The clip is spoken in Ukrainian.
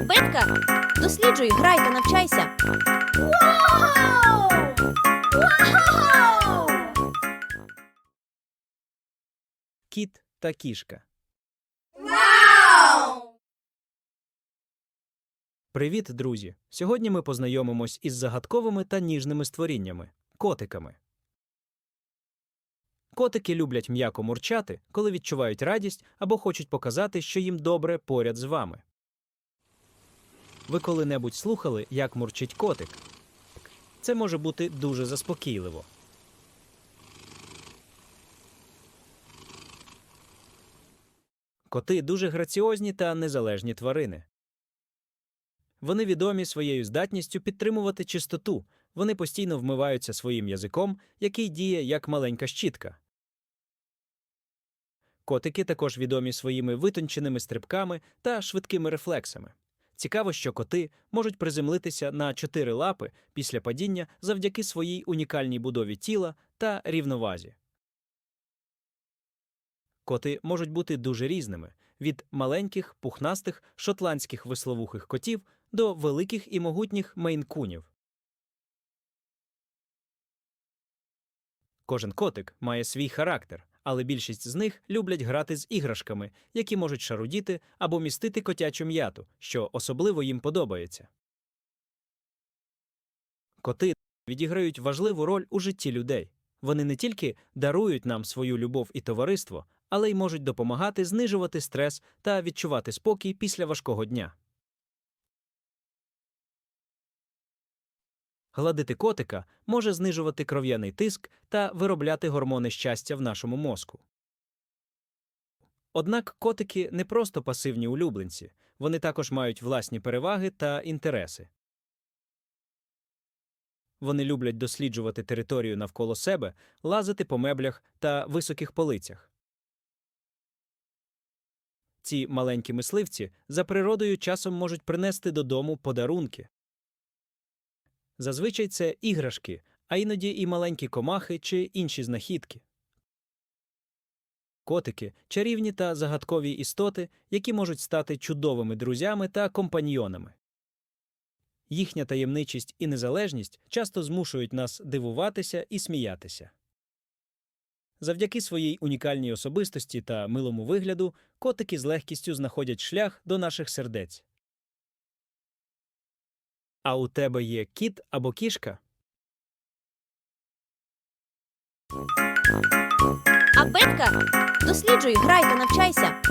Абетка, досліджуй, грай та навчайся. Кіт та кішка. Привіт, друзі! Сьогодні ми познайомимось із загадковими та ніжними створіннями котиками. Котики люблять м'яко мурчати, коли відчувають радість або хочуть показати, що їм добре поряд з вами. Ви коли-небудь слухали, як мурчить котик? Це може бути дуже заспокійливо. Коти дуже граціозні та незалежні тварини. Вони відомі своєю здатністю підтримувати чистоту. Вони постійно вмиваються своїм язиком, який діє як маленька щітка. Котики також відомі своїми витонченими стрибками та швидкими рефлексами. Цікаво, що коти можуть приземлитися на чотири лапи після падіння завдяки своїй унікальній будові тіла та рівновазі. Коти можуть бути дуже різними від маленьких, пухнастих шотландських висловухих котів до великих і могутніх мейнкунів. Кожен котик має свій характер, але більшість з них люблять грати з іграшками, які можуть шарудіти або містити котячу м'яту, що особливо їм подобається. Коти відіграють важливу роль у житті людей. Вони не тільки дарують нам свою любов і товариство, але й можуть допомагати знижувати стрес та відчувати спокій після важкого дня. Гладити котика може знижувати кров'яний тиск та виробляти гормони щастя в нашому мозку. Однак котики не просто пасивні улюбленці, вони також мають власні переваги та інтереси. Вони люблять досліджувати територію навколо себе, лазити по меблях та високих полицях. Ці маленькі мисливці за природою часом можуть принести додому подарунки. Зазвичай це іграшки, а іноді і маленькі комахи чи інші знахідки. Котики чарівні та загадкові істоти, які можуть стати чудовими друзями та компаньйонами. Їхня таємничість і незалежність часто змушують нас дивуватися і сміятися. Завдяки своїй унікальній особистості та милому вигляду котики з легкістю знаходять шлях до наших сердець. А у тебе є кіт або кішка? Абетка, досліджуй, грай та навчайся.